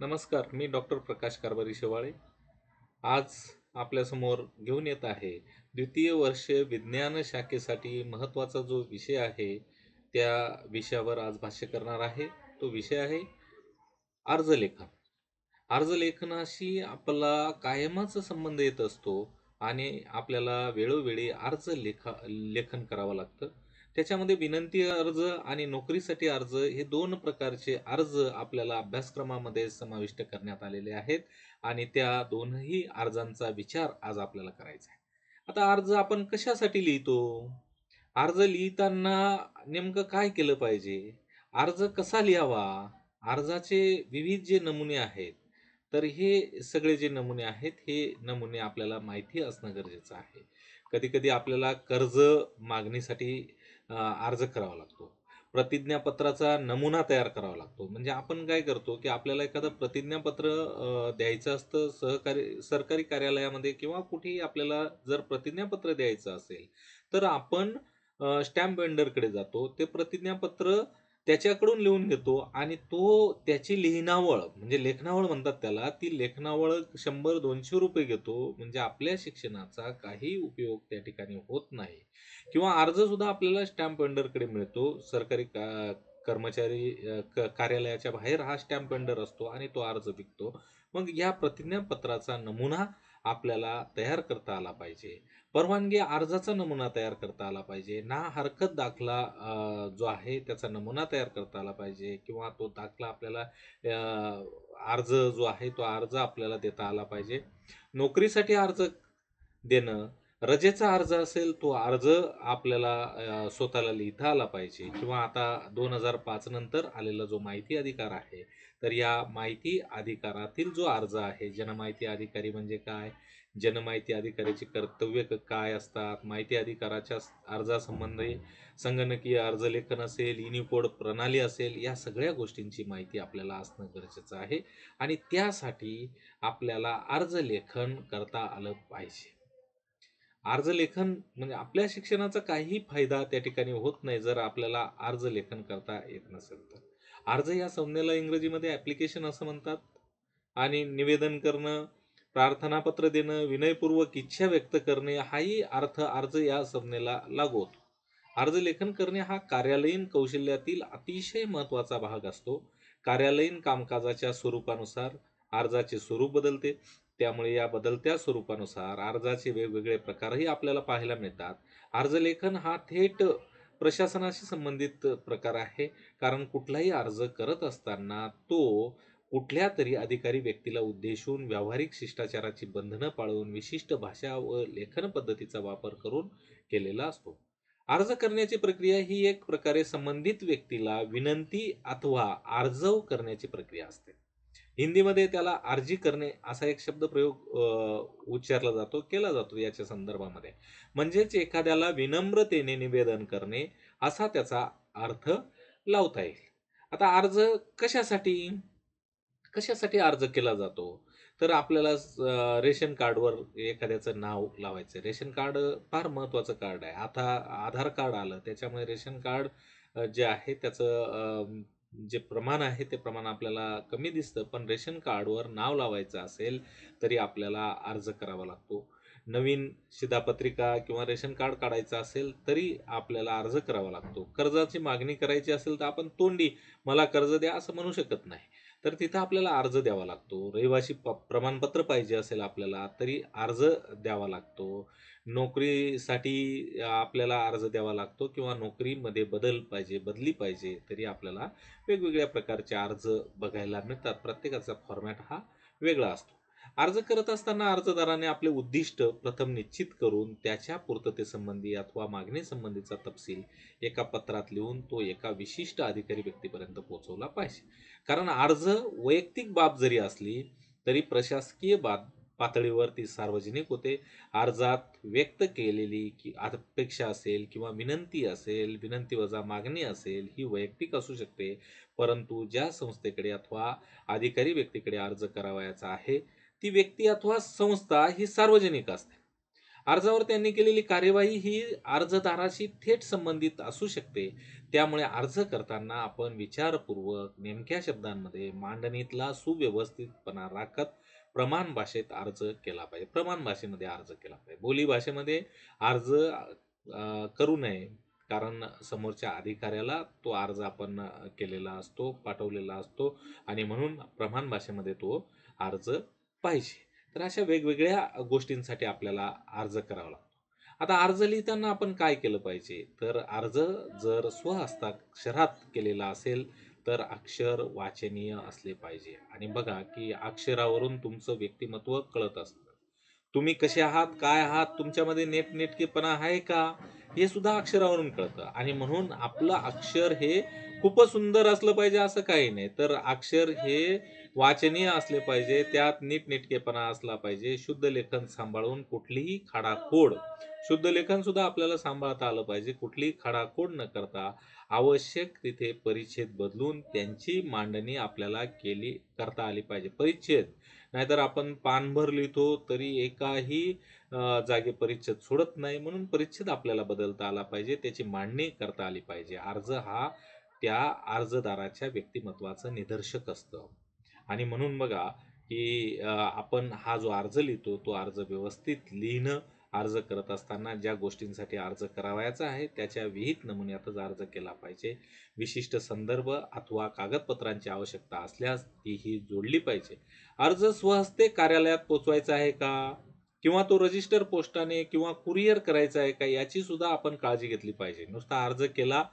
नमस्कार मी डॉक्टर प्रकाश कारभारी शेवाळे. आज आपल्यासमोर घेऊन येत आहे द्वितीय वर्ष विज्ञान शाखेसाठी महत्त्वाचा जो विषय आहे त्या विषयावर आज भाष्य करणार आहे. तो विषय आहे अर्जलेखन अर्जलेखनाशी आपला कायमच संबंध येत असतो आणि आपल्याला वेळोवेळी अर्ज लेखा लेखन करावं लागतं. त्याच्यामध्ये विनंती अर्ज आणि नोकरीसाठी अर्ज हे दोन प्रकारचे अर्ज आपल्याला अभ्यासक्रमामध्ये समाविष्ट करण्यात आलेले आहेत आणि त्या दोनही अर्जांचा विचार आज आपल्याला करायचा आहे. आता अर्ज आपण कशासाठी लिहितो? अर्ज लिहिताना नेमकं काय केलं पाहिजे? अर्ज कसा लिहावा? अर्जाचे विविध जे नमुने आहेत तर हे सगळे जे नमुने आहेत हे नमुने आपल्याला माहिती असणं गरजेचं आहे. कधी कधी आपल्याला कर्ज मागणीसाठी अर्ज करावा लागतो. प्रतिज्ञापत्राचा नमुना तयार करावा लागतो. म्हणजे आपण काय करतो की आपल्याला एखादं प्रतिज्ञापत्र द्यायचं असतं सहकारी सरकारी कार्यालयामध्ये किंवा कुठेही आपल्याला जर प्रतिज्ञापत्र द्यायचं असेल तर आपण स्टॅम्प वेंडरकडे जातो. ते प्रतिज्ञापत्र त्याच्याकडून लिहून घेतो आणि तो त्याची लिहिणावळ म्हणजे लेखनावळ म्हणतात त्याला ती लेखनावळ शंभर दोनशे रुपये घेतो. म्हणजे आपल्या शिक्षणाचा काही उपयोग त्या ठिकाणी होत नाही. किंवा अर्ज सुद्धा आपल्याला स्टॅम्प वेंडरकडे मिळतो. सरकारी का कर्मचारी कार्यालयाच्या बाहेर हा स्टॅम्प वेंडर असतो आणि तो अर्ज विकतो. मग या प्रतिज्ञापत्राचा नमुना आपल्याला तयार करता आला पाहिजे. परवानगी अर्जाचा नमुना तयार करता आला पाहिजे. ना हरकत दाखला जो आहे त्याचा नमुना तयार करता आला पाहिजे किंवा तो दाखला आपल्याला अर्ज जो आहे तो अर्ज आपल्याला देता आला पाहिजे. नोकरीसाठी अर्ज देणं रजेचा अर्ज असेल तो अर्ज आपल्याला स्वतःला लिहिता आला पाहिजे किंवा आता दोन हजार पाच नंतर आलेला जो माहिती अधिकार आहे तर या माहिती अधिकारातील जो अर्ज आहे जनमाहिती अधिकारी म्हणजे काय जनमाहिती अधिकाऱ्याची कर्तव्य काय असतात? माहिती अधिकाराच्या अर्जासंबंधी संगणकीय अर्जलेखन असेल युनिकोड प्रणाली असेल या सगळ्या गोष्टींची माहिती आपल्याला असणं गरजेचं आहे आणि त्यासाठी आपल्याला अर्ज लेखन करता आलं पाहिजे. अर्ज लेखन म्हणजे आपल्या शिक्षणाचा काही फायदा त्या ठिकाणी होत नाही जर आपल्याला अर्ज लेखन करता येत नसेल तर. अर्ज या संज्ञेला इंग्रजीमध्ये ॲप्लिकेशन असं म्हणतात आणि निवेदन करणं प्रार्थनापत्र देणं विनयपूर्वक इच्छा व्यक्त करणे हाही अर्थ अर्ज या संज्ञेला लागू होतो. अर्ज लेखन करणे हा कार्यालयीन कौशल्यातील अतिशय महत्त्वाचा भाग असतो. कार्यालयीन कामकाजाच्या स्वरूपानुसार अर्जाचे स्वरूप बदलते. त्यामुळे या बदलत्या स्वरूपानुसार अर्जाचे वेगवेगळे प्रकारही आपल्याला पाहायला मिळतात. अर्जलेखन हा थेट प्रशासनाशी संबंधित प्रकार आहे. कारण कुठलाही अर्ज करत असताना तो कुठल्या तरी अधिकारी व्यक्तीला उद्देशून व्यावहारिक शिष्टाचाराची बंधनं पाळून विशिष्ट भाषा व लेखन पद्धतीचा वापर करून केलेला असतो. अर्ज करण्याची प्रक्रिया ही एक प्रकारे संबंधित व्यक्तीला विनंती अथवा अर्जव करण्याची प्रक्रिया असते. हिंदीमध्ये त्याला अर्जी करणे असा एक शब्द प्रयोग उच्चारला जातो केला जातो याच्या संदर्भामध्ये. म्हणजेच एखाद्याला विनम्रतेने निवेदन करणे असा त्याचा अर्थ लावता येईल. आता अर्ज कशासाठी? कशासाठी अर्ज केला जातो? तर आपल्याला रेशन कार्डवर एखाद्याचं नाव लावायचं रेशन कार्ड फार महत्त्वाचं कार्ड आहे. आता आधार कार्ड आलं त्याच्यामुळे रेशन कार्ड जे आहे त्याचं जे प्रमाण आहे ते प्रमाण आपल्याला कमी दिसतं. पण रेशन कार्डवर नाव लावायचं असेल तरी आपल्याला अर्ज करावा लागतो. नवीन शिधापत्रिका किंवा रेशन कार्ड काढायचं असेल तरी आपल्याला अर्ज करावा लागतो. कर्जाची मागणी करायची असेल तर आपण तोंडी मला कर्ज द्या असं म्हणू शकत नाही. तर तिथं आपल्याला अर्ज द्यावा लागतो. रहिवासी प प्रमाणपत्र पाहिजे असेल आपल्याला तरी अर्ज द्यावा लागतो. नोकरीसाठी आपल्याला अर्ज द्यावा लागतो किंवा नोकरीमध्ये बदल पाहिजे बदली पाहिजे तरी आपल्याला वेगवेगळ्या प्रकारचे अर्ज बघायला मिळतात. प्रत्येकाचा फॉर्मॅट हा वेगळा असतो. अर्ज करत असताना अर्जदाराने आपले उद्दिष्ट प्रथम निश्चित करून त्याच्या पूर्ततेसंबंधी अथवा मागणीसंबंधीचा तपशील एका पत्रात लिहून तो एका विशिष्ट अधिकारी व्यक्तीपर्यंत पोहोचवला पाहिजे. कारण अर्ज वैयक्तिक बाब जरी असली तरी प्रशासकीय बाब पातळीवर ती सार्वजनिक होते. अर्जात व्यक्त केलेली की अपेक्षा असेल किंवा विनंती असेल विनंती वजा मागणी असेल ही वैयक्तिक असू शकते. परंतु ज्या संस्थेकडे अथवा अधिकारी व्यक्तीकडे अर्ज करावयाचा आहे ती व्यक्ती अथवा संस्था ही सार्वजनिक असते अर्जावर त्यांनी केलेली कार्यवाही ही अर्जदाराशी थेट संबंधित असू शकते. त्यामुळे अर्ज करताना आपण विचारपूर्वक नेमक्या शब्दांमध्ये मांडणीतला सुव्यवस्थितपणा राखत प्रमाण भाषेत अर्ज केला पाहिजे. प्रमाण भाषेमध्ये अर्ज केला पाहिजे. बोली भाषेमध्ये अर्ज करू नये. कारण समोरच्या अधिकाऱ्याला तो अर्ज आपण केलेला असतो, पाठवलेला असतो आणि म्हणून प्रमाण भाषेमध्ये तो अर्ज पाहिजे. तर अशा वेगवेगळ्या गोष्टींसाठी आपल्याला अर्ज करावा लागतो. आता अर्ज लिहिताना आपण काय केलं पाहिजे? तर अर्ज जर स्वहस्ताक्षरात केलेला असेल, तर अक्षर वाचनीय असले पाहिजे आणि बघा, की अक्षरावरून तुमचं व्यक्तिमत्व कळत असतं. तुम्ही कसे आहात, काय आहात, तुमच्यामध्ये नेटनेटकेपणा आहे का? हे सुद्धा अक्षरावरून कळतं आणि म्हणून आपलं अक्षर हे खूपच सुंदर असलं पाहिजे असं काही नाही. तर अक्षर हे वाचनीय असले पाहिजे, त्यात नीटनेटकेपणा असला पाहिजे, शुद्ध लेखन सांभाळून कुठलीही खाडाखोड शुद्ध लेखन सुद्धा आपल्याला सांभाळता आलं पाहिजे. कुठलीही खडाखोड न करता आवश्यक तिथे परिच्छेद बदलून त्यांची मांडणी आपल्याला केली करता आली पाहिजे. परिच्छेद नाहीतर आपण पानभर लिहितो तरी एकाही जागे परिच्छेद सोडत नाही. म्हणून परिच्छेद आपल्याला बदलता आला पाहिजे. त्याची मांडणी करता आली पाहिजे. अर्ज हा त्या अर्जदाराच्या व्यक्तिमत्वाचं निदर्शक असतं आणि म्हणून बघा, की आपण हा जो अर्ज लिहितो, तो अर्ज व्यवस्थित लिहिणं, अर्ज करत असताना ज्या गोष्टींसाठी अर्ज करावयाचा आहे, त्याच्या विहित नमुन्यातच अर्ज केला पाहिजे. विशिष्ट संदर्भ अथवा कागदपत्रांची आवश्यकता असल्यास तीही जोडली पाहिजे. अर्ज स्वहस्ते कार्यालयात पोचवायचा आहे का? किंवा तो रजिस्टर पोस्टाने किंवा कुरिअर करायचा आहे का? याची सुद्धा आपण काळजी घेतली पाहिजे. नुसता अर्ज केला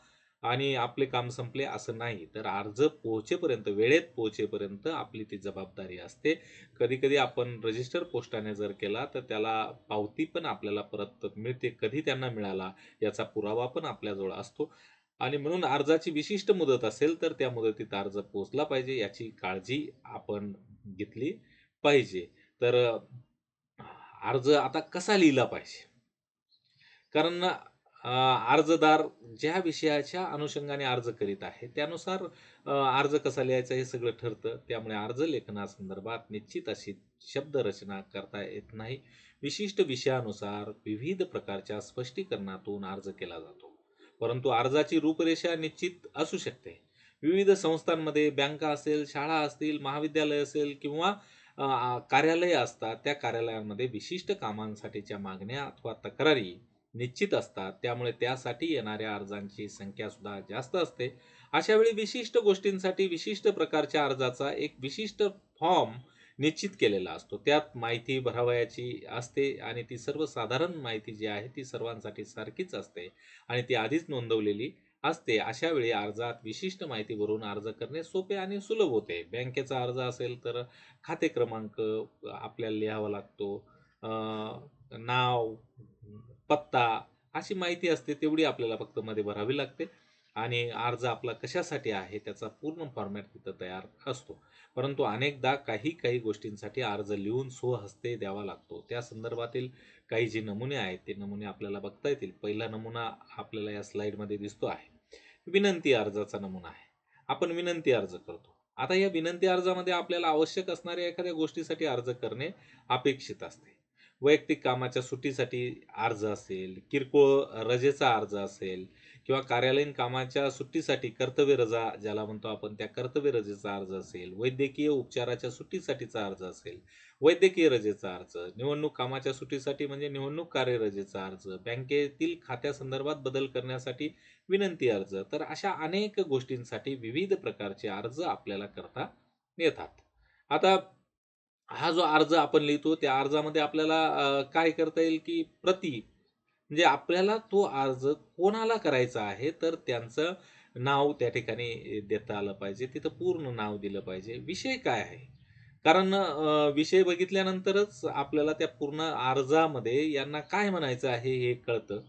आणि आपले काम संपले असं नाही. तर अर्ज पोहोचेपर्यंत, वेळेत पोहोचेपर्यंत आपली ती जबाबदारी असते. कधी-कधी आपण रजिस्टर पोस्टाने जर केला, तर त्याला पावती पण आपल्याला परत मिळते. कधी त्यांना मिळाला याचा पुरावा पण आपल्याजवळ असतो आणि म्हणून अर्जाची विशिष्ट मुदत असेल, तर त्या मुदतीत अर्ज पोहोचला पाहिजे याची काळजी आपण घेतली पाहिजे. तर अर्ज आता कसा लिहिला पाहिजे? कारण अर्जदार ज्या विषयाच्या अनुषंगाने अर्ज करीत आहे, त्यानुसार अर्ज कसा लिहायचा हे सगळं ठरतं. त्यामुळे अर्ज लेखनासंदर्भात निश्चित अशी शब्दरचना करता येत नाही. विशिष्ट विषयानुसार विविध प्रकारच्या स्पष्टीकरणातून अर्ज केला जातो. परंतु अर्जाची रूपरेषा निश्चित असू शकते. विविध संस्थांमध्ये बँका असेल, शाळा असतील, महाविद्यालय असेल किंवा कार्यालय असतात. त्या कार्यालयांमध्ये विशिष्ट कामांसाठीच्या मागण्या अथवा तक्रारी निश्चित असतात. त्यामुळे त्यासाठी येणाऱ्या अर्जांची संख्या सुद्धा जास्त असते. अशा वेळी विशिष्ट गोष्टींसाठी विशिष्ट प्रकारच्या अर्जाचा एक विशिष्ट फॉर्म निश्चित केलेला असतो. त्यात माहिती भरावयाची असते आणि ती सर्वसाधारण माहिती जी आहे, ती सर्वांसाठी सारखीच असते आणि ती आधीच नोंदवलेली असते. अशा वेळी अर्जात विशिष्ट माहिती भरून अर्ज करणे सोपे आणि सुलभ होते. बँकेचा अर्ज असेल, तर खाते क्रमांक आपल्याला लिहावा लागतो. नाव, पत्ता अशी माहिती असते. तेवढी आपल्याला फक्त मध्ये भरावी लागते आणि अर्ज आपला कशासाठी आहे, त्याचा पूर्ण फॉर्मॅट तिथं तयार असतो. परंतु अनेकदा काही-काही गोष्टींसाठी अर्ज लिहून स्वहस्ते द्यावा लागतो. त्या संदर्भातील काही जे नमुने आहेत, ते नमुने आपल्याला बघता येतील. पहिला नमुना आपल्याला या स्लाईडमध्ये दिसतो आहे. विनंती अर्जाचा नमुना आहे. आपण विनंती अर्ज करतो. आता या विनंती अर्जामध्ये आपल्याला आवश्यक असणाऱ्या एखाद्या गोष्टीसाठी अर्ज करणे अपेक्षित असते. वैयक्तिक कामाच्या सुट्टीसाठी अर्ज असेल, किरकोळ रजेचा अर्ज असेल किंवा कार्यालयीन कामाच्या सुट्टीसाठी कर्तव्य रजा ज्याला म्हणतो आपण, त्या कर्तव्य रजेचा अर्ज असेल, वैद्यकीय उपचाराच्या सुट्टीसाठीचा अर्ज असेल, वैद्यकीय रजेचा अर्ज, निवडणूक कामाच्या सुट्टीसाठी म्हणजे निवडणूक कार्य रजेचा अर्ज, बँकेतील खात्यासंदर्भात बदल करण्यासाठी विनंती अर्ज. तर अशा अनेक गोष्टींसाठी विविध प्रकारचे अर्ज आपल्याला करता येतात. आता हा जो अर्ज आपण लिहितो, त्या अर्जामध्ये आपल्याला काय करता येईल, की प्रति म्हणजे आपल्याला तो अर्ज कोणाला करायचा आहे, तर त्यांचं नाव त्या ठिकाणी देता आलं पाहिजे. तिथं पूर्ण नाव दिलं पाहिजे. विषय काय आहे? कारण विषय बघितल्यानंतरच आपल्याला त्या पूर्ण अर्जामध्ये यांना काय म्हणायचं आहे हे कळतं.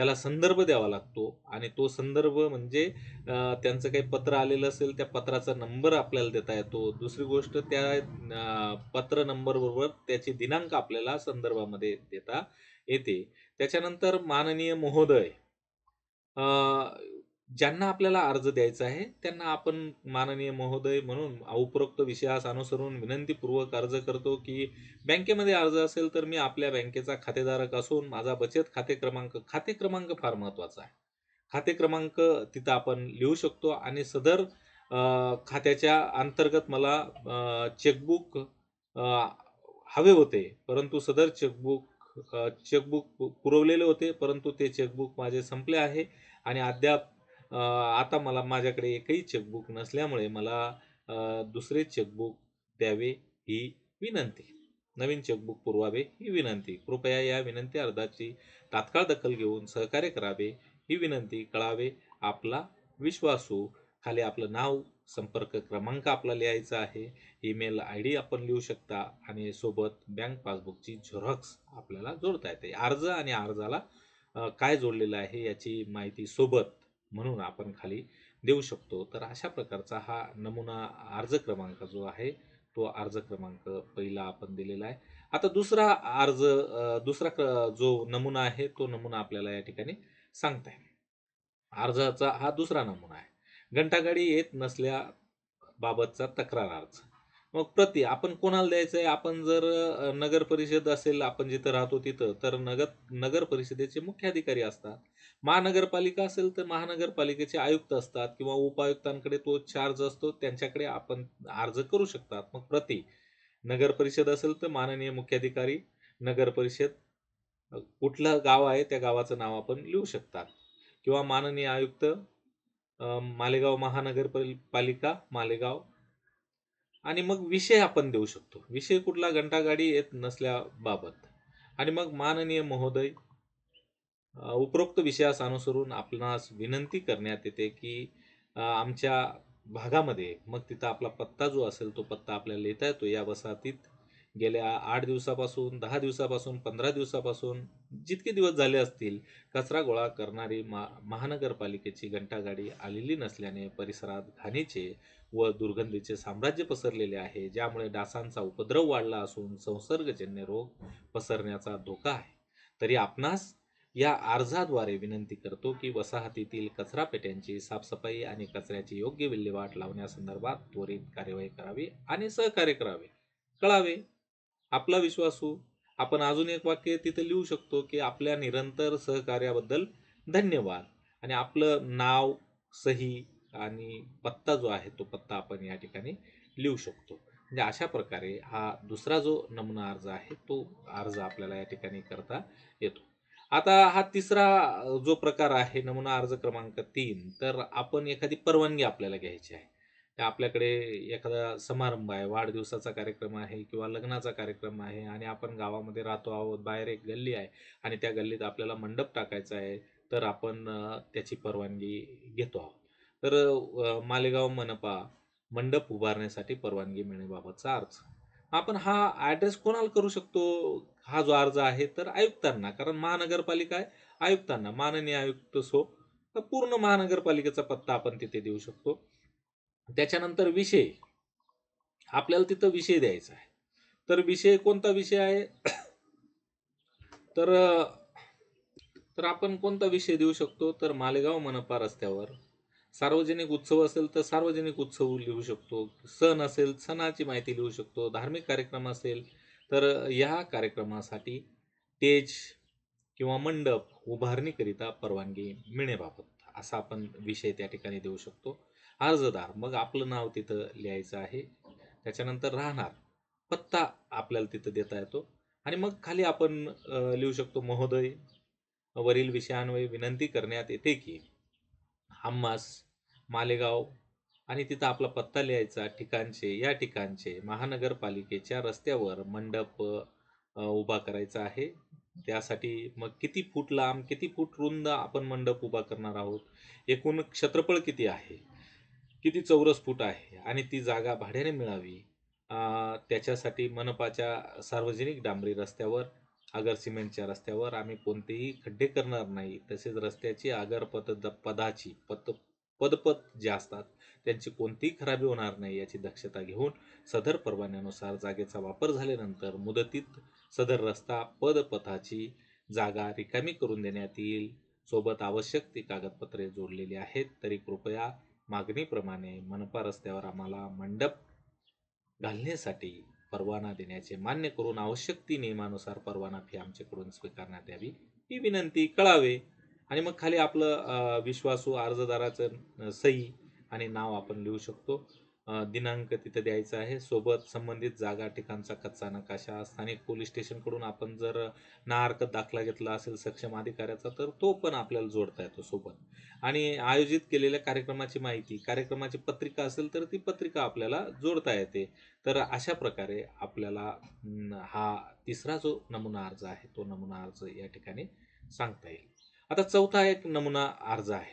त्याला संदर्भ द्यावा लागतो आणि तो संदर्भ म्हणजे त्यांचं काही पत्र आलेलं असेल, त्या पत्राचा नंबर आपल्याला देता येतो. दुसरी गोष्ट त्या पत्र नंबरबरोबर त्याची दिनांक आपल्याला संदर्भामध्ये देता येते. त्याच्यानंतर माननीय महोदय ज्यांना आपल्याला अर्ज द्यायचा आहे त्यांना आपण माननीय महोदय म्हणून उपरोक्त विषयास अनुसरून विनंतीपूर्वक अर्ज करतो की बँकेमध्ये अर्ज असेल तर मी आपल्या बँकेचा खातेधारक असून माझा बचत खाते क्रमांक खाते क्रमांक फार महत्त्वाचा आहे. खाते क्रमांक तिथं आपण लिहू शकतो आणि सदर खात्याच्या अंतर्गत मला चेकबुक हवे होते परंतु सदर चेकबुक चेकबुक पुरवलेले होते परंतु ते चेकबुक माझे संपले आहे आणि अद्याप आता मला माझ्याकडे एकही चेकबुक नसल्यामुळे मला दुसरे चेकबुक द्यावे ही विनंती. नवीन चेकबुक पुरवावे ही विनंती. कृपया या विनंती अर्जाची तात्काळ दखल घेऊन सहकार्य करावे ही विनंती कळावे. आपला विश्वासू हो. खाली आपलं नाव संपर्क क्रमांक आपला लिहायचा आहे. ईमेल आय डी आपण लिहू शकता आणि सोबत बँक पासबुकची झेरॉक्स आपल्याला जोडता येते. अर्ज आणि अर्जाला काय जोडलेलं आहे याची माहिती सोबत म्हणून आपण खाली देऊ शकतो. तर अशा प्रकारचा हा नमुना अर्ज क्रमांक जो आहे तो अर्ज क्रमांक पहिला आपण दिलेला आहे. आता दुसरा अर्ज दुसरा जो नमुना आहे तो नमुना आपल्याला या ठिकाणी सांगता येईल. अर्जाचा हा दुसरा नमुना आहे. घंटागाडी येत नसल्याबाबतचा तक्रार अर्ज. मग प्रति आपण कोणाला द्यायचं आहे? आपण जर नगर परिषद असेल आपण जिथं राहतो तिथं तर नगर नगर परिषदेचे मुख्य अधिकारी असतात. महानगरपालिका असेल तर महानगरपालिकेचे आयुक्त असतात किंवा उपायुक्तांकडे तो चार्ज असतो त्यांच्याकडे आपण अर्ज करू शकतात. मग प्रति नगर परिषद असेल तर माननीय मुख्याधिकारी नगर परिषद कुठलं गाव आहे त्या गावाचं नाव आपण लिहू शकतात. किंवा माननीय आयुक्त अ, मालेगाव महानगरपालिका मालेगाव. आणि मग विषय आपण देऊ शकतो. विषय कुठला घंटागाडी येत नसल्याबाबत. आणि मग माननीय महोदय उपरोक्त विषयास अनुसरून आपणास विनंती करण्यात येते की आमच्या भागामध्ये मग तिथं आपला पत्ता जो असेल तो पत्ता आपल्याला लिहिता येतो. या वसाहतीत गेल्या आठ दिवसापासून दहा दिवसापासून पंधरा दिवसापासून जितके दिवस झाले असतील कचरा गोळा करणारी मा महानगरपालिकेची घंटागाडी आलेली नसल्याने परिसरात घाणीचे व दुर्गंधीचे साम्राज्य पसरलेले आहे ज्यामुळे डासांचा उपद्रव वाढला असून संसर्गजन्य रोग पसरण्याचा धोका आहे. तरी आपणास या अर्जाद्वारे विनंती करतो की वसाहतीतील कचरा पेट्यांची साफसफाई आणि कचऱ्याची योग्य विल्हेवाट लावण्यासंदर्भात त्वरित कार्यवाही करावी आणि सहकार्य करावे. कळावे. आपला विश्वासू हो. आपण अजून एक वाक्य तिथे लिहू शकतो की आपल्या निरंतर सहकार्याबद्दल धन्यवाद. आणि आपलं नाव सही आणि पत्ता जो आहे तो पत्ता आपण या ठिकाणी लिहू शकतो. म्हणजे अशा प्रकारे हा दुसरा जो नमुना अर्ज आहे तो अर्ज आपल्याला या ठिकाणी करता येतो. आता हा तिसरा जो प्रकार आहे नमुना अर्ज क्रमांक तीन तर आपण एखादी परवानगी आपल्याला घ्यायची आहे. तर आपल्याकडे एखादा समारंभ आहे वाढदिवसाचा कार्यक्रम आहे किंवा लग्नाचा कार्यक्रम आहे आणि आपण गावामध्ये राहतो आहोत बाहेर एक गल्ली आहे आणि त्या गल्लीत आपल्याला मंडप टाकायचा आहे तर आपण त्याची परवानगी घेतो आहोत. तर मालेगाव मनपा मंडप उभारण्यासाठी परवानगी मिळण्याबाबतचा अर्ज. आपण हा ॲड्रेस कोणाला करू शकतो? हा जो अर्ज आहे तर आयुक्तांना कारण महानगरपालिका आहे आयुक्तांना माननीय आयुक्त सो तर पूर्ण महानगरपालिकेचा पत्ता आपण तिथे देऊ शकतो. त्याच्यानंतर विषय. आपल्याला तिथं विषय द्यायचा आहे. तर विषय कोणता विषय आहे? तर तर आपण कोणता विषय देऊ शकतो? तर मालेगाव मनपा रस्त्यावर. सार्वजनिक उत्सव असेल तर सार्वजनिक उत्सव लिहू शकतो. सण असेल सणाची माहिती लिहू शकतो. धार्मिक कार्यक्रम असेल तर या कार्यक्रमासाठी स्टेज किंवा मंडप उभारणीकरिता परवानगी मिळण्याबाबत असा आपण विषय त्या ठिकाणी देऊ शकतो. अर्जदार मग आपलं नाव तिथं लिहायचं आहे. त्याच्यानंतर राहणार पत्ता आपल्याला तिथं देता येतो. आणि मग खाली आपण लिहू शकतो महोदय वरील विषयांवर विनंती करण्यात येते की हम्मास मालेगाव आणि तिथं आपला पत्ता लिहायचा ठिकाणचे या ठिकाणचे महानगरपालिकेच्या रस्त्यावर मंडप उभा करायचा आहे. त्यासाठी मग किती फूट लांब किती फूट रुंद आपण मंडप उभा करणार आहोत? एकूण क्षेत्रफळ किती आहे? किती चौरस फूट आहे? आणि ती जागा भाड्याने मिळावी? त्याच्यासाठी मनपाच्या सार्वजनिक डांबरी रस्त्यावर आगर सिमेंटच्या रस्त्यावर आम्ही कोणतेही खड्डे करणार नाही. तसेच रस्त्याची आगर पद पदाची पत पदपथ जे असतात त्यांची कोणतीही खराबी होणार नाही याची दक्षता घेऊन सदर परवान्यानुसार जागेचा वापर झाल्यानंतर मुदतीत सदर रस्ता पदपथाची जागा रिकामी करून देण्यात येईल. सोबत आवश्यक ती कागदपत्रे जोडलेली आहेत. तरी कृपया मागणीप्रमाणे मनपा रस्त्यावर आम्हाला मंडप घालण्यासाठी परवाना देण्याचे मान्य करून आवश्यक ती नियमानुसार परवाना फी आमच्याकडून स्वीकारण्यात यावी. ही विनंती कळावे. आणि मग खाली आपलं विश्वासू अर्जदाराचं सही आणि नाव आपण लिहू शकतो. दिनांक तिथं द्यायचा आहे. सोबत संबंधित जागा ठिकाणचा कच्चा नकाशा स्थानिक पोलीस स्टेशनकडून आपण जर ना हरकत दाखला घेतला असेल सक्षम अधिकाऱ्याचा तर तो पण आपल्याला जोडता येतो सोबत. आणि आयोजित केलेल्या कार्यक्रमाची माहिती कार्यक्रमाची पत्रिका असेल तर ती पत्रिका आपल्याला जोडता येते. तर अशा प्रकारे आपल्याला हा तिसरा जो नमुना अर्ज आहे तो नमुना अर्ज या ठिकाणी सांगता येईल. आता चौथा एक नमुना अर्ज आहे.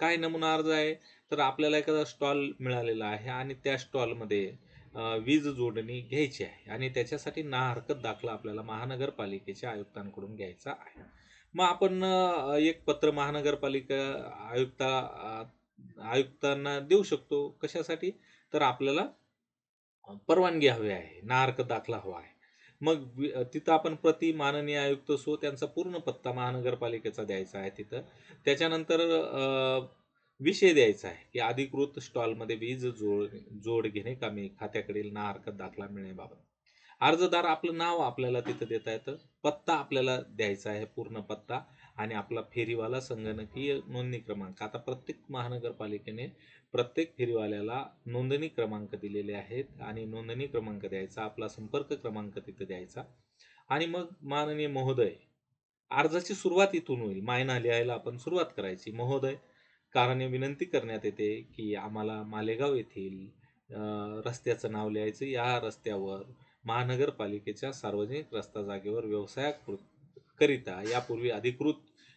काय नमुना अर्ज आहे? तर आपल्याला एखादा स्टॉल मिळालेला आहे आणि त्या स्टॉलमध्ये वीज जोडणी घ्यायची आहे आणि त्याच्यासाठी ना हरकत दाखला आपल्याला महानगरपालिकेच्या आयुक्तांकडून घ्यायचा आहे. मग आपण एक पत्र महानगरपालिका आयुक्ता आयुक्तांना देऊ शकतो कशासाठी? तर आपल्याला परवानगी हवी आहे. ना हरकत दाखला हवा आहे. मग वि- तिथं आपण प्रति माननीय आयुक्त सो त्यांचा पूर्ण पत्ता महानगरपालिकेचा द्यायचा आहे तिथं. त्याच्यानंतर विषय द्यायचा आहे की अधिकृत स्टॉलमध्ये वीज जोड जोड घेणे कमी खात्याकडील ना हरकत दाखला मिळण्याबाबत. अर्जदार आपलं नाव आपल्याला तिथं देता येतं पत्ता आपल्याला द्यायचा आहे पूर्ण पत्ता आणि आपला फेरीवाला संगणकीय नोंदणी क्रमांक. आता प्रत्येक महानगरपालिकेने प्रत्येक फेरीवाल्याला नोंदणी क्रमांक दिलेले आहेत आणि नोंदणी क्रमांक द्यायचा आपला संपर्क क्रमांक तिथं द्यायचा. आणि मग माननीय महोदय अर्जाची सुरुवात इथून होईल. मायना लिहायला आपण सुरुवात करायची. महोदय कारण विनंती करण्यात येते की आम्हाला मालेगाव येथील रस्त्याचं नाव लिहायचं. या रस्त्यावर महानगरपालिकेच्या सार्वजनिक रस्ता जागेवर व्यवसायाकरिता यापूर्वी अधिकृत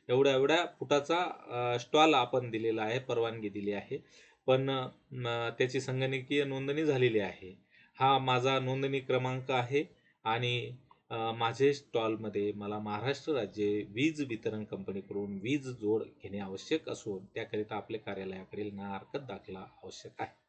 एवढ्या एवढ्या फुटाचा स्टॉल आपण दिलेला आहे परवानगी दिली आहे. पण त्याची संगणकीय नोंदणी झालेली आहे. हा माझा नोंदणी क्रमांक आहे आणि माझे स्टॉलमध्ये मला महाराष्ट्र राज्य वीज वितरण कंपनीकडून वीज जोड घेणे आवश्यक असून त्याकरिता आपल्या कार्यालयाकडील ना हरकत दाखला आवश्यक आहे.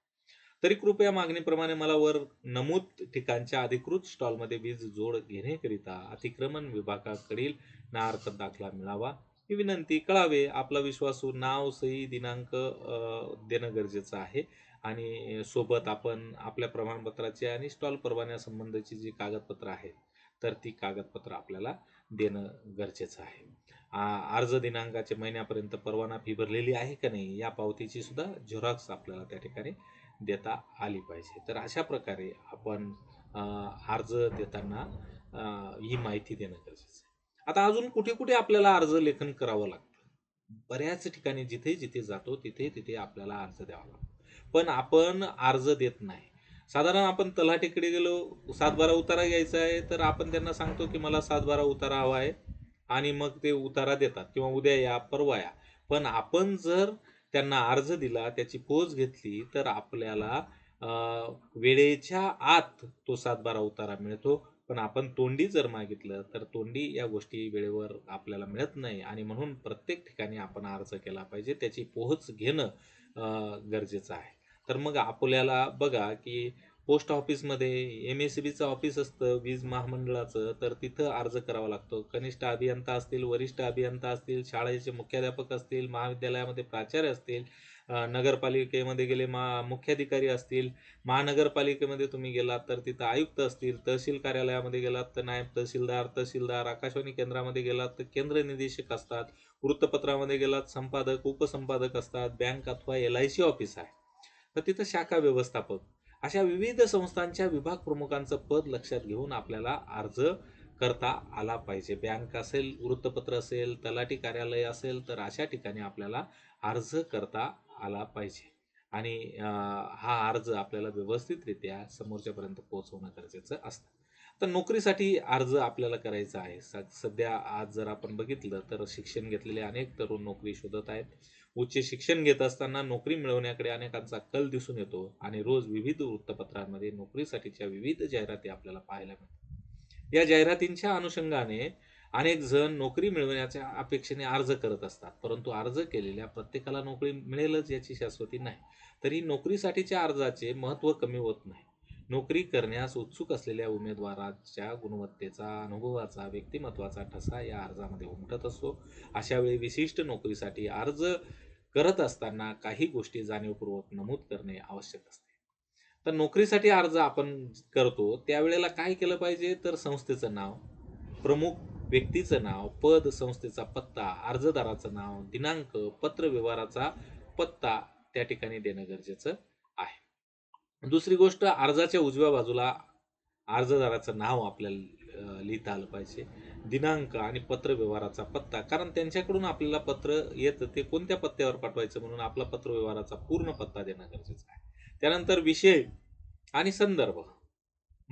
तरी कृपया मागणीप्रमाणे मला वर नमूद ठिकाणच्या अधिकृत स्टॉलमध्ये वीज जोड घेण्याकरिता अतिक्रमण विभागाकडील ना हरकत दाखला मिळावा. ही विनंती कळावे. आपला विश्वासू नाव सही दिनांक देणं गरजेचं आहे. आणि सोबत आपण आपल्या प्रमाणपत्राचे आणि स्टॉल परवान्यासंबंधीची जी कागदपत्र आहेत तर ती कागदपत्र आपल्याला देणं गरजेचं आहे. आ- अर्ज दिनांकाच्या महिन्यापर्यंत परवाना फी भरलेली आहे का नाही या पावतीची सुद्धा झेरॉक्स आपल्याला त्या ठिकाणी देता आली पाहिजे. तर अशा प्रकारे आपण अर्ज देताना ही माहिती देणं गरजेचं आहे. आता अजून कुठे कुठे आपल्याला अर्ज लेखन करावं लागतं? बऱ्याच ठिकाणी जिथे जिथे जातो तिथे तिथे आपल्याला अर्ज द्यावा लागतो. पण आपण अर्ज देत नाही. साधारण आपण तलाठीकडे गेलो सातबारा उतारा घ्यायचा आहे तर आपण त्यांना सांगतो की मला सातबारा उतारा हवा आहे आणि मग ते उतारा देतात किंवा उद्या या परवा या. पण आपण जर त्यांना अर्ज दिला त्याची पोच घेतली तर आपल्याला वेळेच्या आत तो सातबारा उतारा मिळतो. पण आपण तोंडी जर मागितलं तर तोंडी या गोष्टी वेळेवर आपल्याला मिळत नाही. आणि म्हणून प्रत्येक ठिकाणी आपण अर्ज केला पाहिजे. त्याची पोहोच घेणं गरजेचं आहे. तर मग आपल्याला बघा की पोस्ट ऑफिसमध्ये एम एस सी बीचं ऑफिस असतं वीज महामंडळाचं तर तिथं अर्ज करावा लागतो. कनिष्ठ अभियंता असतील वरिष्ठ अभियंता असतील शाळेचे मुख्याध्यापक असतील महाविद्यालयामध्ये प्राचार्य असतील नगरपालिकेमध्ये गेले मा मुख्याधिकारी असतील महानगरपालिकेमध्ये तुम्ही गेलात तर तिथं आयुक्त असतील तहसील कार्यालयामध्ये गेलात तर नायब तहसीलदार तहसीलदार आकाशवाणी केंद्रामध्ये गेलात तर केंद्र निदेशक असतात वृत्तपत्रामध्ये गेलात संपादक उपसंपादक असतात बँक अथवा एल आय सी ऑफिस आहे. तर तिथं शाखा व्यवस्थापक अशा विविध संस्थांच्या विभाग प्रमुखांचं पद लक्षात घेऊन आपल्याला अर्ज करता आला पाहिजे. बँक असेल वृत्तपत्र असेल तलाठी कार्यालय असेल तर अशा ठिकाणी आपल्याला अर्ज करता आला पाहिजे. आणि हा अर्ज आपल्याला व्यवस्थितरित्या समोरच्यापर्यंत पोहोचवणं गरजेचं असतं. तर नोकरीसाठी अर्ज आपल्याला करायचा आहे. स- सध्या आज जर आपण बघितलं तर शिक्षण घेतलेले अनेक तरुण नोकरी शोधत आहेत. उच्च शिक्षण घेत असताना नोकरी मिळवण्याकडे अनेकांचा कल दिसून येतो आणि रोज विविध वृत्तपत्रांमध्ये नोकरीसाठीच्या विविध जाहिराती आपल्याला पाहायला मिळतात. या जाहिरातींच्या अनुषंगाने अनेक जण नोकरी मिळवण्याच्या अपेक्षेने अर्ज करत असतात परंतु अर्ज केलेल्या प्रत्येकाला नोकरी मिळेलच याची शाश्वती नाही. तरी नोकरीसाठीच्या अर्जाचे महत्त्व कमी होत नाही. नोकरी करण्यास उत्सुक असलेल्या उमेदवाराच्या गुणवत्तेचा अनुभवाचा व्यक्तिमत्वाचा ठसा या अर्जामध्ये उमटत असतो. अशा वेळी विशिष्ट नोकरीसाठी अर्ज करत असताना काही गोष्टी जाणीवपूर्वक नमूद करणे आवश्यक असते. तर नोकरीसाठी अर्ज आपण करतो त्यावेळेला काय केलं पाहिजे? तर संस्थेचं नाव प्रमुख व्यक्तीचं नाव पद संस्थेचा पत्ता अर्जदाराचं नाव दिनांक पत्र व्यवहाराचा पत्ता त्या ठिकाणी देणं गरजेचं दुसरी गोष्ट अर्जाच्या उजव्या बाजूला अर्जदाराचं नाव आपल्याला लिहिता आलं पाहिजे. दिनांक आणि पत्र व्यवहाराचा पत्ता. कारण त्यांच्याकडून आपल्याला पत्र येतं ते कोणत्या पत्त्यावर पाठवायचं म्हणून आपला पत्र व्यवहाराचा पूर्ण पत्ता देणं गरजेचं आहे. त्यानंतर विषय आणि संदर्भ.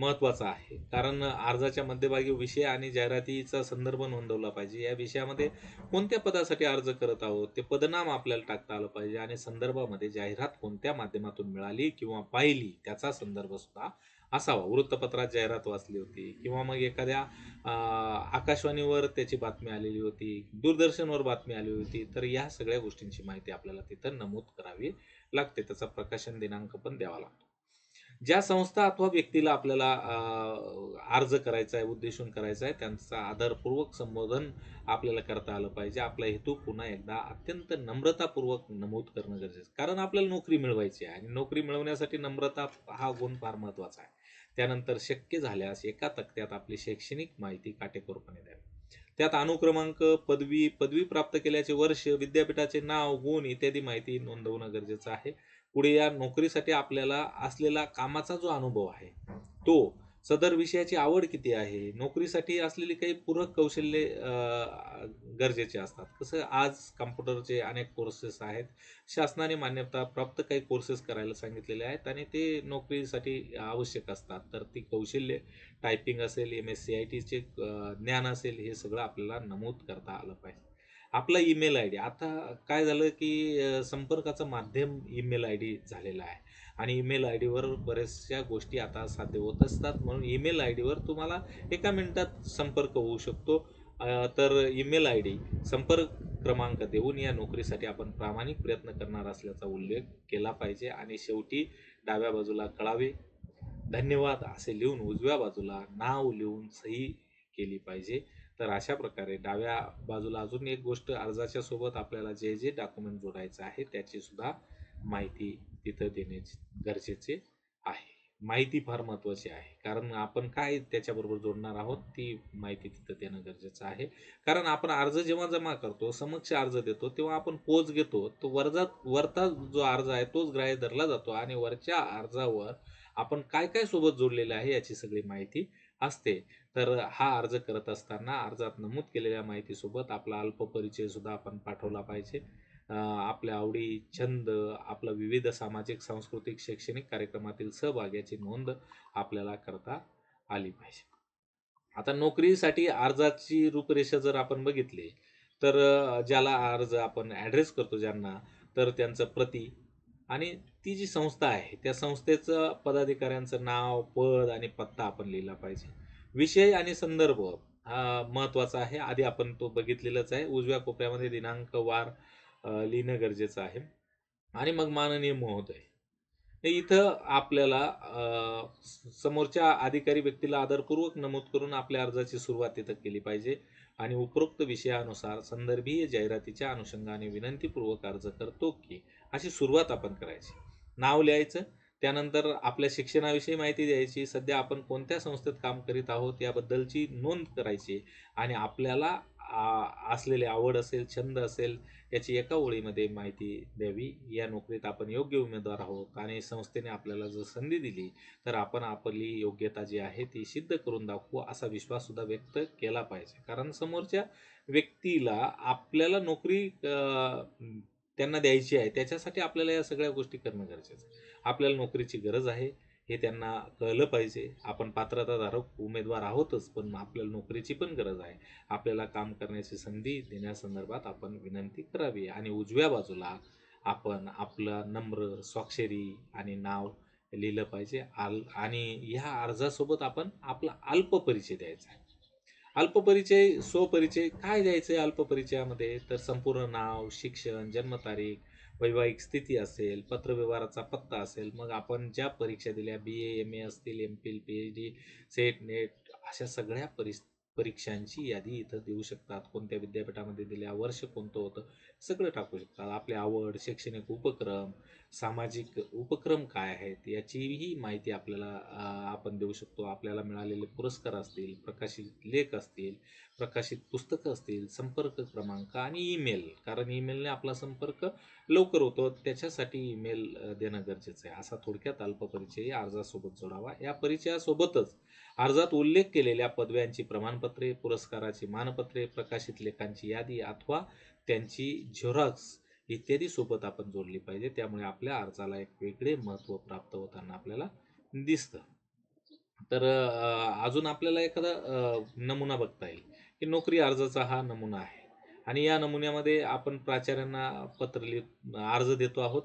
महत्त्वाचा आहे. कारण अर्जाच्या मध्यभागी विषय आणि जाहिरातीचा संदर्भ नोंदवला पाहिजे. या विषयामध्ये कोणत्या पदासाठी अर्ज करत आहोत? ते पदनाम आपल्याला टाकता आलं पाहिजे आणि संदर्भामध्ये जाहिरात कोणत्या माध्यमातून मिळाली किंवा पाहिली त्याचा संदर्भ सुद्धा असावा. वृत्तपत्रात जाहिरात वाचली होती किंवा मग एखाद्या आकाशवाणीवर त्याची बातमी आलेली होती दूरदर्शनवर बातमी आली होती तर या सगळ्या गोष्टींची माहिती आपल्याला तिथं नमूद करावी लागते. त्याचा प्रकाशन दिनांक पण द्यावा लागतो. ज्या संस्था अथवा व्यक्तीला आपल्याला अर्ज करायचा आहे उद्देशून करायचा आहे त्यांचा आदरपूर्वक संबोधन आपल्याला करता आलं पाहिजे. आपला हेतू पुन्हा एकदा अत्यंत नम्रतापूर्वक नमूद करणं गरजेचं आहे. कारण आपल्याला नोकरी मिळवायची आहे आणि नोकरी मिळवण्यासाठी नम्रता हा गुण फार महत्त्वाचा आहे. त्यानंतर शक्य झाल्यास एका तक्त्यात आपली शैक्षणिक माहिती काटेकोरपणे द्यावी. त्यात अनुक्रमांक पदवी पदवी प्राप्त केल्याचे वर्ष विद्यापीठाचे नाव गुण इत्यादी माहिती नोंदवणं गरजेचं आहे. पुढे या नोकरीसाठी आपल्याला असलेला कामाचा जो अनुभव आहे तो सदर विषयाची आवड किती आहे? नोकरीसाठी असलेली काही पूरक कौशल्ये गरजेचे असतात. कसं आज कम्प्युटरचे अनेक कोर्सेस आहेत. शासनाने मान्यता प्राप्त काही कोर्सेस करायला सांगितलेले आहेत आणि ते नोकरीसाठी आवश्यक असतात. तर ती कौशल्य टायपिंग असेल एम एस सी आय टीचे ज्ञान असेल हे सगळं आपल्याला नमूद करता आलं पाहिजे. आपला ईमेल आय डी. आता काय झालं की संपर्काचं माध्यम ईमेल आय डी झालेलं आहे. आणि ईमेल आय डीवर बऱ्याचशा गोष्टी आता साध्य होत असतात. म्हणून ईमेल आय डीवर तुम्हाला एका मिनटात संपर्क होऊ शकतो. तर ईमेल आय डी संपर्क क्रमांक देऊन या नोकरीसाठी आपण प्रामाणिक प्रयत्न करणार असल्याचा उल्लेख केला पाहिजे. आणि शेवटी डाव्या बाजूला कळावे. धन्यवाद. असे लिहून उजव्या बाजूला नाव लिहून सही केली पाहिजे. तर अशा प्रकारे डाव्या बाजूला अजून एक गोष्ट अर्जाच्या सोबत आपल्याला जे जे डॉक्युमेंट जोडायचं आहे त्याची सुद्धा माहिती तिथं देणे गरजेचे आहे. माहिती फार महत्त्वाची आहे. कारण आपण काय त्याच्याबरोबर जोडणार आहोत ती माहिती तिथं देणं गरजेचं आहे. कारण आपण अर्ज जेव्हा जमा करतो समक्ष अर्ज देतो तेव्हा आपण पोच घेतो तो वरजात वरचा जो अर्ज आहे तोच ग्राह्य धरला जातो आणि वरच्या अर्जावर आपण काय काय सोबत जोडलेलं आहे याची सगळी माहिती असते. तर हा अर्ज करत असताना अर्जात नमूद केलेल्या माहितीसोबत आपला अल्प परिचय सुद्धा आपण पाठवला पाहिजे. आपल्या आवडी छंद आपलं विविध सामाजिक सांस्कृतिक शैक्षणिक कार्यक्रमातील सहभाग याची नोंद आपल्याला करता आली पाहिजे. आता नोकरीसाठी अर्जाची रूपरेषा जर आपण बघितली तर ज्याला अर्ज आपण ॲड्रेस करतो ज्यांना तर त्यांचं प्रती आणि ती जी संस्था आहे त्या संस्थेचं पदाधिकाऱ्यांचं नाव पद आणि पत्ता आपण लिहिला पाहिजे. विषय आणि संदर्भ हा महत्त्वाचा आहे. आधी आपण तो बघितलेलाच आहे. उजव्या कोपऱ्यामध्ये दिनांक वार लिहिणं गरजेचं आहे. आणि मग माननीय महोदय. इथं आपल्याला समोरच्या अधिकारी व्यक्तीला आदरपूर्वक नमूद करून आपल्या अर्जाची सुरुवात तिथं केली पाहिजे आणि उपरोक्त विषयानुसार संदर्भीय जाहिरातीच्या अनुषंगाने विनंतीपूर्वक अर्ज करतो की अशी सुरुवात आपण करायची. नाव लिहायचं त्यानंतर आपल्या शिक्षणाविषयी माहिती द्यायची सध्या आपण कोणत्या संस्थेत काम करीत आहोत याबद्दलची नोंद करायची आणि आपल्याला आ, असलेली आवड असेल छंद असेल याची एका ओळीमध्ये माहिती द्यावी. या नोकरीत आपण योग्य उमेदवार आहोत आणि संस्थेने आपल्याला जर संधी दिली तर आपण आपली योग्यता जी आहे ती सिद्ध करून दाखवू असा विश्वाससुद्धा व्यक्त केला पाहिजे. कारण समोरच्या व्यक्तीला आपल्याला नोकरी त्यांना द्यायची आहे त्याच्यासाठी आपल्याला या सगळ्या गोष्टी करणं गरजेचं आहे. आपल्याला नोकरीची गरज आहे हे त्यांना कळलं पाहिजे. आपण पात्रताधारक उमेदवार आहोतच पण आपल्याला नोकरीची पण गरज आहे. आपल्याला काम करण्याची संधी देण्यासंदर्भात आपण विनंती करावी. आणि उजव्या बाजूला आपण आपलं नम्र स्वाक्षरी आणि नाव लिहिलं पाहिजे. आल आणि ह्या अर्जासोबत आपण आपला अल्प परिचय द्यायचा आहे. अल्पपरिचय स्वपरिचय काय द्यायचं आहे अल्पपरिचयामध्ये? तर संपूर्ण नाव शिक्षण जन्मतारीख वैवाहिक स्थिती असेल पत्रव्यवहाराचा पत्ता असेल मग आपण ज्या परीक्षा दिल्या बी ए एम ए असतील M phil P H D SET NET अशा सगळ्या परिस्थिती परीक्षांची यादी इथं देऊ शकतात. कोणत्या विद्यापीठामध्ये दिल्या वर्ष कोणतं होतं सगळं टाकू शकतात. आपली आवड शैक्षणिक उपक्रम सामाजिक उपक्रम काय आहेत याचीही माहिती आपल्याला आपण देऊ शकतो. आपल्याला मिळालेले पुरस्कार असतील प्रकाशित लेख असतील प्रकाशित पुस्तकं असतील संपर्क क्रमांक आणि ईमेल. कारण ईमेलने आपला संपर्क लवकर होतो. त्याच्यासाठी ईमेल देणं गरजेचं आहे. असा थोडक्यात अल्प परिचय अर्जासोबत जोडावा. या परिचयासोबतच अर्जात उल्लेख केलेल्या पदव्यांची प्रमाणपत्रे पुरस्काराची मानपत्रे प्रकाशित लेखांची यादी अथवा त्यांची झेरॉक्स इत्यादी सोबत आपण जोडली पाहिजे. त्यामुळे आपल्या अर्जाला एक वेगळे महत्त्व प्राप्त होताना आपल्याला दिसतं. तर अजून आपल्याला एखादा नमुना बघता येईल की नोकरी अर्जाचा हा नमुना आहे. आणि या नमुन्यामध्ये आपण प्राचार्यांना पत्र लिहित अर्ज देतो आहोत.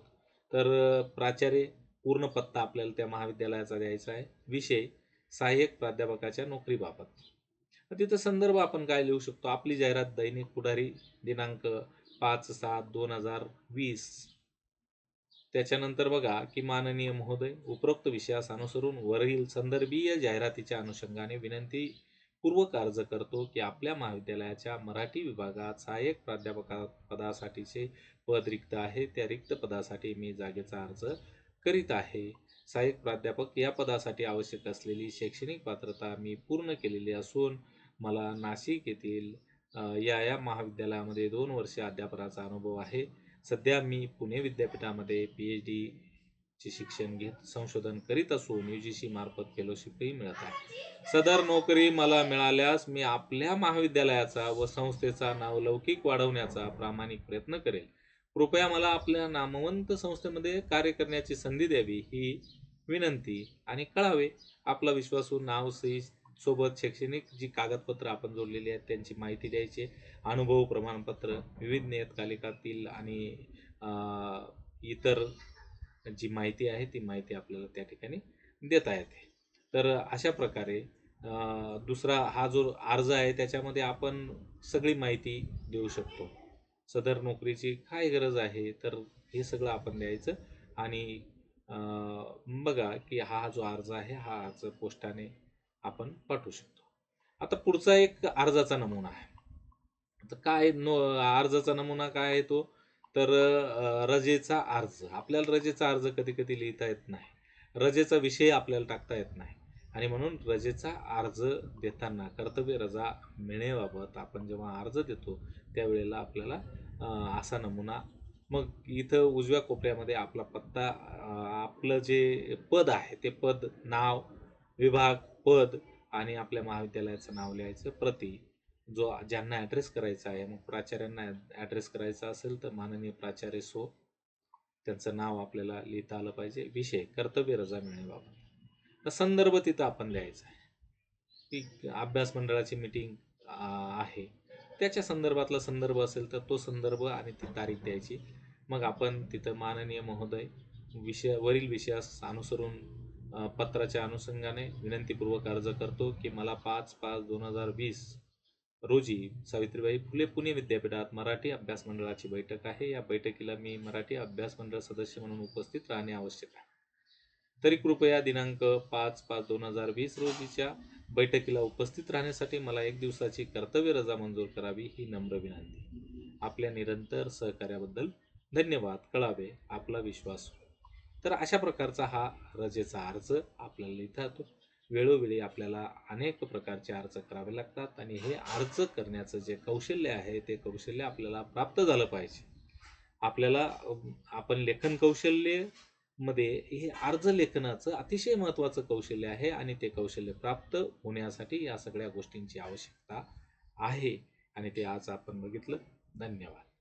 तर प्राचार्य पूर्ण पत्ता आपल्याला त्या महाविद्यालयाचा द्यायचा आहे. विषय सहाय्यक प्राध्यापकाच्या नोकरीबाबत तिथं संदर्भ आपण काय लिहू शकतो? आपली जाहिरात दैनिक पुढारी दिनांक पाच सात दोन हजार वीस. त्याच्यानंतर बघा की माननीय महोदय उपरोक्त विषयास अनुसरून वरील संदर्भीय जाहिरातीच्या अनुषंगाने विनंती पूर्वक अर्ज करतो की आपल्या महाविद्यालयाच्या मराठी विभागात सहाय्यक प्राध्यापका पदासाठीचे पद रिक्त आहे. त्या रिक्त पदासाठी मी जागेचा अर्ज करीत आहे. सहाय्यक प्राध्यापक या पदासाठी आवश्यक असलेली शैक्षणिक पात्रता मी पूर्ण केलेली असून मला नाशिक येथील या या महाविद्यालयामध्ये दोन वर्षे अध्यापनाचा अनुभव आहे. सध्या मी पुणे विद्यापीठामध्ये पी एच डीचे शिक्षण घेत संशोधन करीत असून यू जी सी मार्फत फेलोशिपही मिळत आहे. सदर नोकरी मला मिळाल्यास मी आपल्या महाविद्यालयाचा व संस्थेचा नावलौकिक वाढवण्याचा प्रामाणिक प्रयत्न करेल. कृपया मला आपल्या नामवंत संस्थेमध्ये कार्य करण्याची संधी द्यावी ही विनंती आणि कळावे. आपला विश्वासू नाव सही सोबत शैक्षणिक जी कागदपत्र आपण जोडलेली आहेत त्यांची माहिती द्यायची. अनुभव प्रमाणपत्र विविध नियतकालिकातील आणि इतर जी माहिती आहे ती माहिती आपल्याला त्या ठिकाणी देता येते. तर अशा प्रकारे दुसरा हा जो अर्ज आहे त्याच्यामध्ये आपण सगळी माहिती देऊ शकतो. सदर नोकरीची काय गरज आहे तर हे सगळं आपण द्यायचं. आणि बघा की हा जो अर्ज आहे हा अर्ज पोस्टाने आपण पाठवू शकतो. आता पुढचा एक अर्जाचा नमुना आहे. तर काय नो अर्जाचा नमुना काय आहे तो? तर रजेचा अर्ज. आपल्याला रजेचा अर्ज कधी कधी लिहिता येत नाही. रजेचा विषय आपल्याला टाकता येत नाही. आणि म्हणून रजेचा अर्ज देताना कर्तव्य रजा मिळण्याबाबत आपण जेव्हा अर्ज देतो त्यावेळेला आपल्याला असा नमुना मग इथं उजव्या कोपऱ्यामध्ये आपला पत्ता आपलं जे पद आहे ते पद नाव विभाग पद आणि आपल्या महाविद्यालयाचं नाव लिहायचं प्रति जो ज्यांना ॲड्रेस करायचा आहे मग प्राचार्यांना ॲड्रेस करायचा असेल तर माननीय प्राचार्य सो त्यांचं नाव आपल्याला लिहिता आलं पाहिजे. विषय कर्तव्य रजा मिळण्याबाबत. तर संदर्भ तिथं आपण लिहायचा आहे. की अभ्यास मंडळाची मीटिंग आहे. त्याच्या संदर्भातला संदर्भ असेल तर तो संदर्भ आणि ती तारीख द्यायची. मग आपण तिथं माननीय महोदय विषय वरील विषयास अनुसरून पत्राच्या अनुषंगाने विनंतीपूर्वक अर्ज करतो की मला पाच पाच दोन हजार वीस रोजी सावित्रीबाई फुले पुणे विद्यापीठात मराठी अभ्यास मंडळाची बैठक आहे. या बैठकीला मी मराठी अभ्यास मंडळ सदस्य म्हणून उपस्थित राहणे आवश्यक आहे. तरी कृपया दिनांक पाच पाच दोन हजार वीस रोजीच्या बैठकीला उपस्थित राहण्यासाठी मला एक दिवसाची कर्तव्य रजा मंजूर करावी ही नम्र विनंती. आपल्या निरंतर सहकार्याबद्दल धन्यवाद. कळावे आपला विश्वास हो. तर अशा प्रकारचा हा रजेचा अर्ज आपल्याला लिहिता येतो वेळोवेळी आपल्याला अनेक प्रकारचे अर्ज करावे लागतात आणि हे अर्ज करण्याचं जे कौशल्य आहे ते कौशल्य आपल्याला प्राप्त झालं पाहिजे. आपल्याला आपण लेखन कौशल्य मध्ये हे अर्ज लेखनाचं अतिशय महत्त्वाचं कौशल्य आहे आणि ते कौशल्य प्राप्त होण्यासाठी या सगळ्या गोष्टींची आवश्यकता आहे. आणि ते आज आपण बघितलं. धन्यवाद.